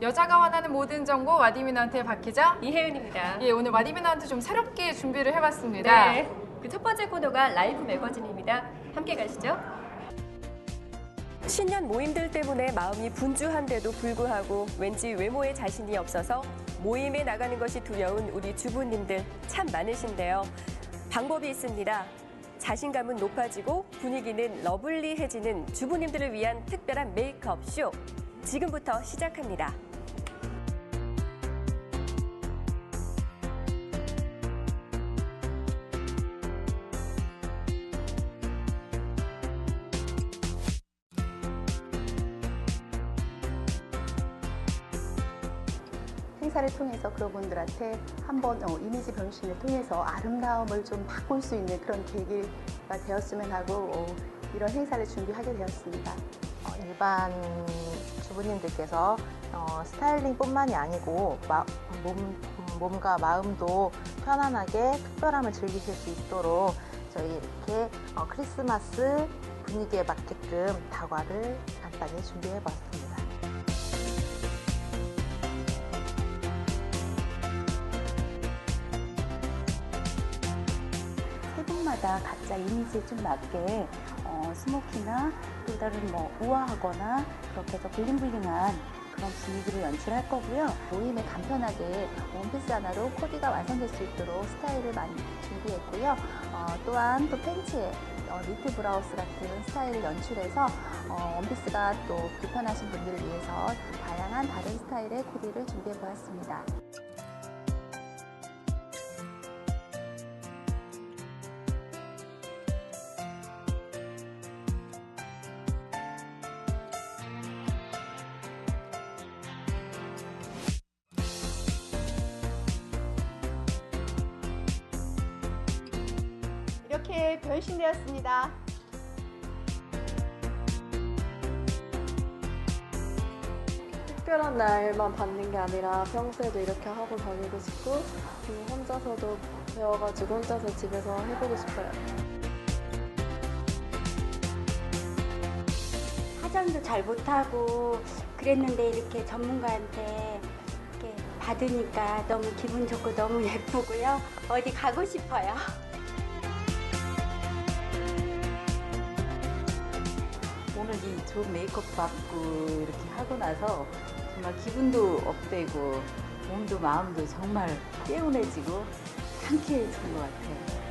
여자가 원하는 모든 정보 와디미나한테 박 기자. 이혜은입니다. 예, 오늘 와디미나한테 좀 새롭게 준비를 해봤습니다. 네. 그 첫 번째 코너가 라이브 매거진입니다. 함께 가시죠. 신년 모임들 때문에 마음이 분주한데도 불구하고 왠지 외모에 자신이 없어서 모임에 나가는 것이 두려운 우리 주부님들 참 많으신데요. 방법이 있습니다. 자신감은 높아지고 분위기는 러블리해지는 주부님들을 위한 특별한 메이크업 쇼. 지금부터 시작합니다. 행사를 통해서 그분들한테 한번 어, 이미지 변신을 통해서 아름다움을 좀 바꿀 수 있는 그런 계기가 되었으면 하고 어, 이런 행사를 준비하게 되었습니다. 어, 일반 주부님들께서 어, 스타일링뿐만이 아니고 마- 몸, 몸과 마음도 편안하게 특별함을 즐기실 수 있도록 저희 이렇게 어, 크리스마스 분위기에 맞게끔 다과를 간단히 준비해 봤습니다. 세 분마다 각자 이미지에 좀 맞게 어, 스모키나 또 다른 뭐 우아하거나 그렇게 해서 블링블링한 그런 분위기를 연출할 거고요. 모임에 간편하게 원피스 하나로 코디가 완성될 수 있도록 스타일을 많이 준비했고요. 어, 또한 또 팬츠에 어, 니트 브라우스 같은 스타일을 연출해서 어, 원피스가 또 불편하신 분들을 위해서 다양한 다른 스타일의 코디를 준비해 보았습니다. 이렇게 변신되었습니다. 특별한 날만 받는 게 아니라 평소에도 이렇게 하고 다니고 싶고 음, 혼자서도 배워가지고 혼자서 집에서 해보고 싶어요. 화장도 잘 못하고 그랬는데 이렇게 전문가한테 이렇게 받으니까 너무 기분 좋고 너무 예쁘고요. 어디 가고 싶어요. 오늘 이 좋은 메이크업 받고 이렇게 하고 나서 정말 기분도 업되고 몸도 마음도 정말 개운해지고 상쾌해지는 것 같아요.